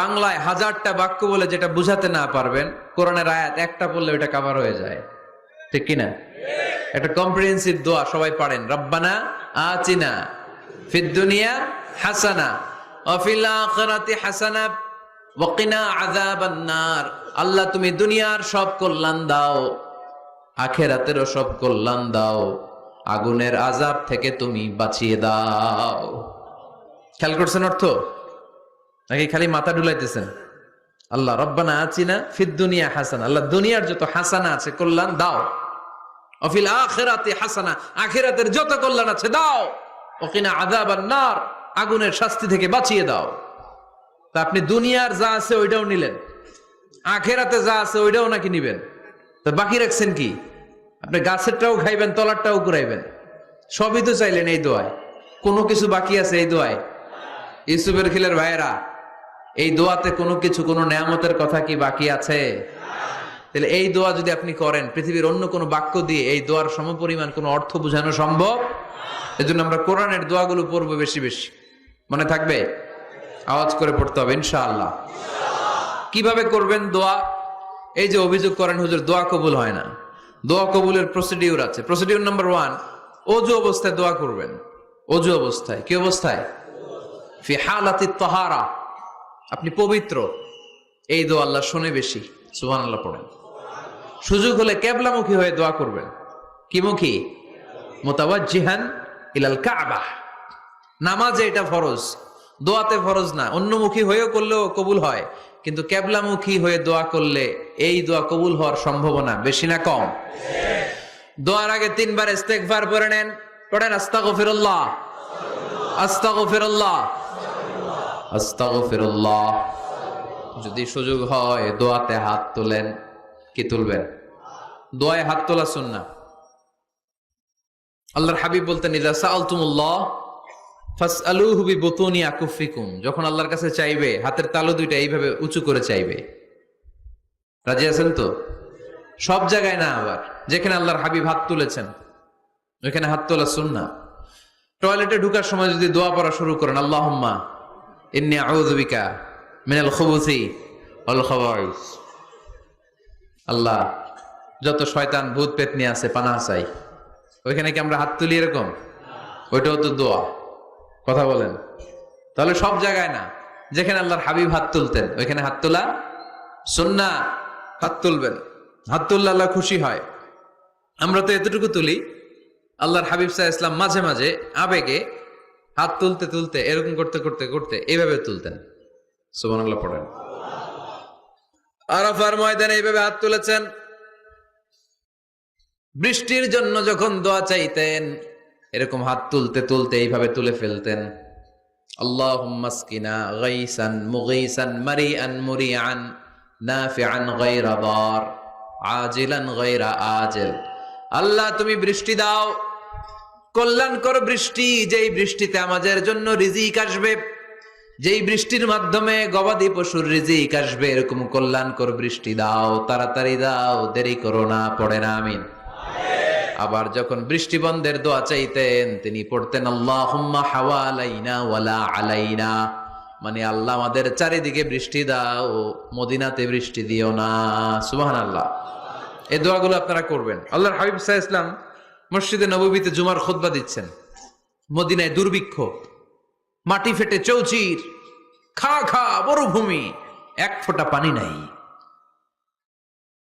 বাংলায় হাজারটা বাক্য বলে যেটা বুঝাতে না পারবেন, কোরআনের আয়াত একটা পড়লে ওটা কাভার হয়ে যায়। ঠিক কিনা? একটা কম্প্রিহেন্সিভ দোয়া সবাই পারেন, রব্বানা আচিনা ফিদ দুনিয়া হাসানা অফিল আখিরাতি হাসানা ওয়াকিনা আযাবান আল্লাহ, তুমি দুনিয়ার সব কল্যাণ দাও, আখেরাতেরও সব কল্যাণ দাও, আগুনের আজাব থেকে তুমি বাঁচিয়ে দাও। খেয়াল করছেন অর্থ? নাকি খালি মাথা ডুলাইতেছেন আল্লাহ, রব্বানা আচিনা ফিদ দুনিয়া হাসানা। আল্লাহ, দুনিয়ার যত হাসানা আছে, কল্যাণ দাও। অফিল আখেরাতে হাসানা। আখেরাতের যত কল্যাণ আছে, দাও। ওকিনা আদাব নার। আগুনের শাস্তি থেকে বাঁচিয়ে দাও। তা আপনি দুনিয়ার যা আছে, ওইটাও নিলেন। আখেরাতে যা আছে, ওইটাও নাকি নিবেন? তা বাকি রাখছেন কি? আপনি গাছেরটাও খাইবেন, তলারটাও ঘুরাইবেন সবই তো চাইলেন এই দোয়ায়। কোনো কিছু বাকি আছে এই দোয়ায়? ইউসুফের খিলের ভাইয়েরা এই দোয়াতে কোনো কিছু, কোনো নেয়ামতের কথা কি বাকি আছে? তাহলে এই দোয়া যদি আপনি করেন, পৃথিবীর অন্য কোনো বাক্য দিয়ে এই দোয়ার সমপরিমাণ কোনো অর্থ বোঝানো সম্ভব? এজন্য আমরা কোরআনের দোয়াগুলো পড়ব বেশি বেশি। মনে থাকবে? আওয়াজ করে পড়তে হবে, ইনশাআল্লাহ। কীভাবে করবেন দোয়া? এই যে অভিযোগ করেন, হুজুর, দোয়া কবুল হয় না। দোয়া কবুলের প্রসিডিউর আছে। প্রসিডিউর নাম্বার ওয়ান অজু অবস্থায় দোয়া করবেন। অজু অবস্থায়, কি অবস্থায়? ফি হালাতি তাহারা আপনি পবিত্র। এই দোয়া আল্লাহ শোনে বেশি। সুবহানাল্লাহ পড়েন। সুযোগ হলে কেবলামুখী হয়ে দোয়া করবেন। কি মুখী মোতাবাজ্জিহান ইলাল কাবা। নামাজে এটা ফরজ। দোয়াতে ফরজ না। অন্যমুখী হয়েও করলেও কবুল হয়। কিন্তু কেবলামুখী হয়ে দোয়া করলে এই দোয়া কবুল হওয়ার সম্ভাবনা বেশি না কম। দোয়ার আগে তিনবার ইস্তেকবার পড়ে নেন। পড়েন আস্তাগফিরুল্লাহ। আস্তাগফিরুল্লাহ। আস্তাগফিরুল্লাহ। যদি সুযোগ হয় দোয়াতে হাত তোলেন। কি তুলবেন? দোয়ায় হাত তোলা সুন্না। আল্লাহর হাবিব বলতেন, ইদা সাআলতুমুল্লাহ ফাসআলুহু বিবুতুনি আকুফিকুম। যখন আল্লাহর কাছে চাইবে, হাতের তালু দুইটা এইভাবে উঁচু করে চাইবে। রাজি আছেন তো? সব জায়গায় না আবার, যেখানে আল্লাহর হাবিব হাত তুলেছেন, ওইখানে হাত তোলা সুন্না। টয়লেটে ঢুকার সময় যদি দোয়া পড়া শুরু করেন, আল্লাহুম্মা ইন্নী মিনাল খুবুসি আল্লাহ, যত শয়তান ভূত পেতনি আছে পানা চাই। ওইখানে কি আমরা হাত তুলি এরকম? ওইটাও তো দোয়া। কথা বলেন। তাহলে সব জায়গায় না, যেখানে আল্লাহর হাবিব হাত তুলতেন, ওইখানে হাত তোলা সুন্না। হাত তুলবেন। হাত তুললে আল্লাহ খুশি হয়। আমরা তো এতটুকু তুলি। আল্লাহর হাবিব সাহা ইসলাম মাঝে মাঝে আবেগে হাত তুলতে তুলতে, এরকম করতে করতে করতে এইভাবে তুলতেন। সুবহানাল্লাহ পড়েন। আরাফার ময়দানে এইভাবে হাত তুলেছেন। বৃষ্টির জন্য যখন দোয়া চাইতেন, এরকম হাত তুলতে তুলতে এইভাবে তুলে ফেলতেন। আজিলান আল্লাহ তুমি বৃষ্টি দাও। কল্যাণকর বৃষ্টি, যেই বৃষ্টিতে আমাদের জন্য রিজিক আসবে, যেই বৃষ্টির মাধ্যমে গবাদি পশুর রিজিক আসবে, এরকম কল্যাণকর বৃষ্টি দাও, তাড়াতাড়ি দাও, দেরি করো না পড়ে না আমিন। আবার যখন বৃষ্টি বন্ধের দোয়া চাইতেন, তিনি পড়তেন, আল্লাহুম্মা হাওয়ালাইনা ওয়ালা আলাইনা। মানে আল্লাহ আমাদের চারিদিকে বৃষ্টি দাও, মদিনাতে বৃষ্টি দিও না। সুবহানাল্লাহ। এই দোয়াগুলো আপনারা করবেন। আল্লাহর হাবিব সাহা ইসলাম মসজিদে নববীতে জুমার খোদবা দিচ্ছেন। মদিনায় দুর্ভিক্ষ, মাটি ফেটে চৌচির, খা খা, মরুভূমি, এক ফোঁটা পানি নাই।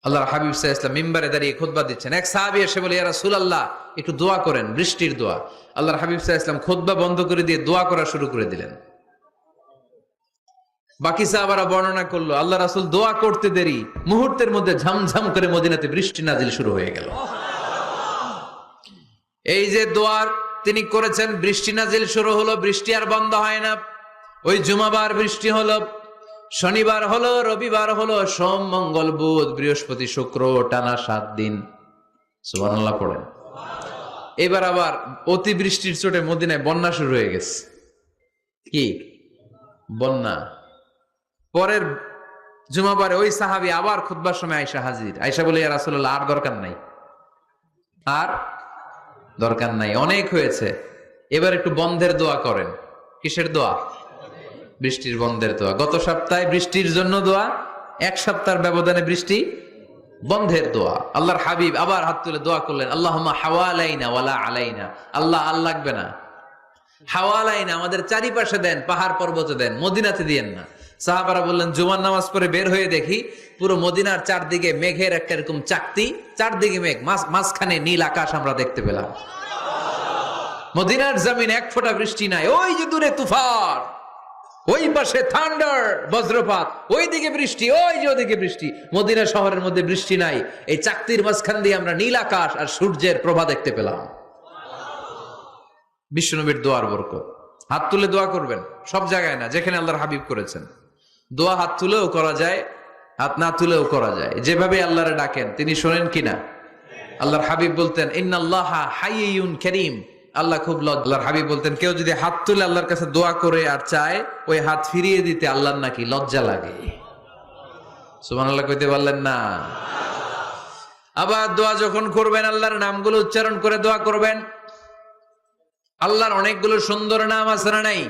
আল্লাহ হাবিব সাহা মিম্বারে দাঁড়িয়ে খুতবা দিচ্ছেন। এক সাহাবি এসে বলে ইয়ারা আল্লাহ একটু দোয়া করেন, বৃষ্টির দোয়া। আল্লাহর হাবিব সাহা খুতবা বন্ধ করে দিয়ে দোয়া করা শুরু করে দিলেন। বাকি সাহাবারা বর্ণনা করল, আল্লাহ রাসুল, দোয়া করতে দেরি। মুহূর্তের মধ্যে ঝামঝাম করে মদিনাতে বৃষ্টি নাজিল শুরু হয়ে গেল। এই যে দোয়ার, তিনি করেছেন, বৃষ্টি নাজিল শুরু হলো, বৃষ্টি আর বন্ধ হয় না। ওই জুমাবার বৃষ্টি হলো, শনিবার হলো, রবিবার হলো, সোম, মঙ্গল, বুধ, বৃহস্পতি, শুক্র, টানা সাত দিন। পড়েন। এবার আবার অতি বৃষ্টির চোটে মদিনায় বন্যা শুরু হয়ে গেছে। কি? বন্যা। পরের জুমাবারে ওই সাহাবি আবার খুদবার সময় আয়সা হাজির। আয়সা বলে আসলে আর দরকার নাই। আর দরকার নাই। অনেক হয়েছে। এবার একটু বন্ধের দোয়া করেন। কিসের দোয়া? বৃষ্টির বন্ধের দোয়া। গত সপ্তাহে বৃষ্টির জন্য দোয়া, এক সপ্তাহের ব্যবধানে বৃষ্টি, বন্ধের দোয়া। আল্লাহর হাবিব আবার হাত তুলে দোয়া করলেন আল্লাহ হাওয়া আলাইনা ওয়ালা আলাইনা। আল্লাহ আল্লাহ লাগবে না। হাওয়া আলাইনা আমাদের চারিপাশে দেন, পাহাড় পর্বতে দেন, মদিনাতে দিয়েন না। সাহাবারা বললেন, জুমার নামাজ পরে বের হয়ে দেখি পুরো মদিনার চারদিকে মেঘের একটা এরকম চাকতি, চারদিকে মেঘ মাঝখানে নীল আকাশ আমরা দেখতে পেলাম। মদিনার জমিন এক ফোঁটা বৃষ্টি নাই, ওই যে দূরে তুফান, ওই পাশে থান্ডার, বজ্রপাত ওই দিকে বৃষ্টি, ওই যে ওদিকে বৃষ্টি, মদিনা শহরের মধ্যে বৃষ্টি নাই, এই চাকতির মাঝখান দিয়ে আমরা নীল আকাশ আর সূর্যের প্রভা দেখতে পেলাম। বিশ্বনবীর দোয়ার বরকত। হাত তুলে দোয়া করবেন, সব জায়গায় না, যেখানে আল্লাহর হাবিব করেছেন। দোয়া হাত তুলেও করা যায়, হাত না তুলেও করা যায়। যেভাবে আল্লাহরে ডাকেন, তিনি শোনেন কিনা? আল্লাহর হাবিব বলতেন, ইন্নাল্লাহ হাইয়ুন করিম। আল্লাহ খুব লজ্জা আল্লাহর হাবিব বলতেন, কেউ যদি হাত তুলে আল্লাহর কাছে দোয়া করে আর চায়, ওই হাত ফিরিয়ে দিতে আল্লাহর নাকি লজ্জা লাগে। সুমান আল্লাহ কইতে পারলেন না। আবার দোয়া যখন করবেন, আল্লাহর নামগুলো উচ্চারণ করে দোয়া করবেন। আল্লাহর অনেকগুলো সুন্দর নাম আছে না নাই?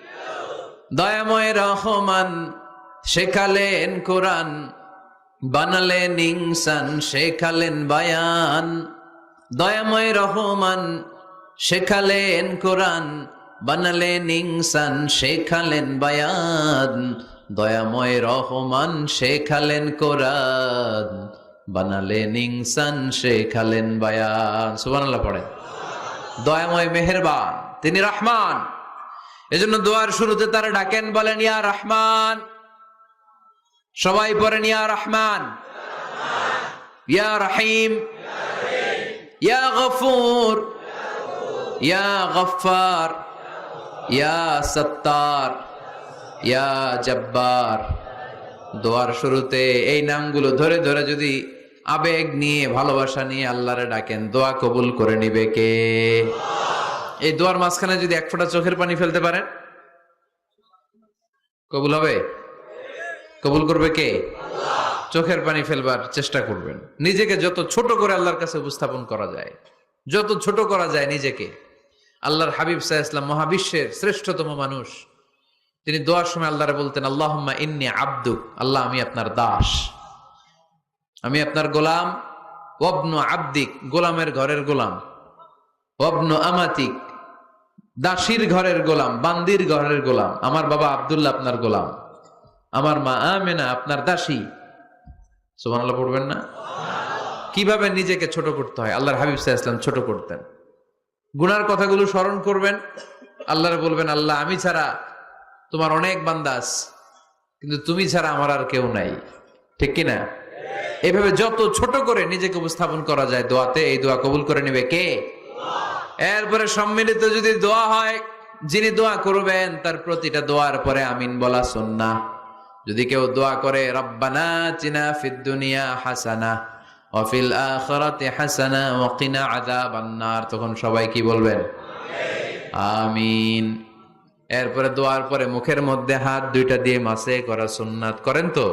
দয়াময় রহমান, শেখালেন কোরআন, বানালেন ইনসান, শেখালেন বায়ান। দয়াময় রহমান, শেখালেন কোরআন, বানালেন ইনসান, শেখালেন বায়ান। দয়াময় রহমান, শেখালেন কোরআন, বানালেন ইনসান, শেখালেন বায়ান। সুবহানাল্লাহ পড়েন। দয়াময় মেহেরবান, তিনি রহমান। এজন্য দোয়ার শুরুতে তারা ডাকেন, বলেন, ইয়া রহমান। সবাই পড়েন, ইয়া রহমান। ইয়া রহিম। ইয়া গফুর। ইয়া গফার ইয়া সত্তার। ইয়া জব্বার। দোয়ার শুরুতে এই নামগুলো ধরে ধরে যদি আবেগ নিয়ে, ভালোবাসা নিয়ে আল্লাহরে ডাকেন, দোয়া কবুল করে নিবে কে? এই দোয়ার মাঝখানে যদি এক ফোঁটা চোখের পানি ফেলতে পারেন। কবুল হবে? কবুল করবে কে? চোখের পানি ফেলবার চেষ্টা করবেন। নিজেকে যত ছোট করে আল্লাহর কাছে উপস্থাপন করা যায়, যত ছোট করা যায় নিজেকে। আল্লাহর হাবিব সাহা ইসলাম মহাবিশ্বের শ্রেষ্ঠতম মানুষ। তিনি দোয়ার সময় আল্লাহরে বলতেন, আল্লাহম্মা ইন্নি আব্দু আল্লাহ আমি আপনার দাস। আমি আপনার গোলাম। ওবনু আব্দিক, গোলামের ঘরের গোলাম। ওবনু আমাতিক দাসীর ঘরের গোলাম, বান্দির ঘরের গোলাম, আমার বাবা আবদুল্লাহ আপনার গোলাম, আমার মা আমেনা আপনার দাসী। সুবহানাল্লাহ পড়বেন না? কীভাবে নিজেকে ছোট করতে হয়? আল্লাহর হাবিব সাহা ছোট করতেন। গুনার কথাগুলো স্মরণ করবেন। আল্লাহরে বলবেন, আল্লাহ, আমি ছাড়া তোমার অনেক বান্দাস কিন্তু তুমি ছাড়া আমার আর কেউ নাই। ঠিক কিনা? এভাবে যত ছোট করে নিজেকে উপস্থাপন করা যায় দোয়াতে, এই দোয়া কবুল করে নেবে কে? এরপরে সম্মিলিত যদি দোয়া হয়, যিনি দোয়া করবেন, তার প্রতিটা দোয়ার পরে আমিন বলা সুন্না যদি কেউ দোয়া করে, রব্বানা চিনা ফিদ দুনিয়া হাসানা অফিল আখরাতে হাসানা ওয়াকিনা আযাবান নার। তখন সবাই কি বলবেন? আমিন। এরপরে দোয়ার পরে মুখের মধ্যে হাত দুইটা দিয়ে মাসে করা সুন্নাত করেন তো?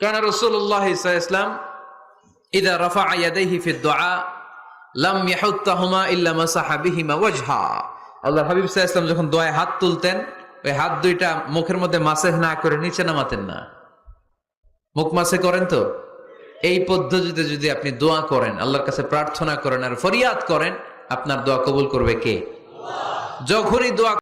কারণ রসুল্লাহ ইসলাম ইদা রফা ইয়াদাইহি ফি দুআ লাম ইয়াহুত্তাহুমা ইল্লা মাসাহা বিহিমা ওয়াজহা। আল্লাহ হাবিব সাল্লাল্লাহু যখন দোয়ায় হাত তুলতেন, ওই হাত দুইটা মুখের মধ্যে মাসেহ না করে নিচে নামাতেন না। মুখ মাসে করেন তো? এই পদ্ধতিতে যদি আপনি দোয়া করেন, আল্লাহর কাছে প্রার্থনা করেন আর ফরিয়াদ করেন, আপনার দোয়া কবুল করবে কে? যখনই দোয়া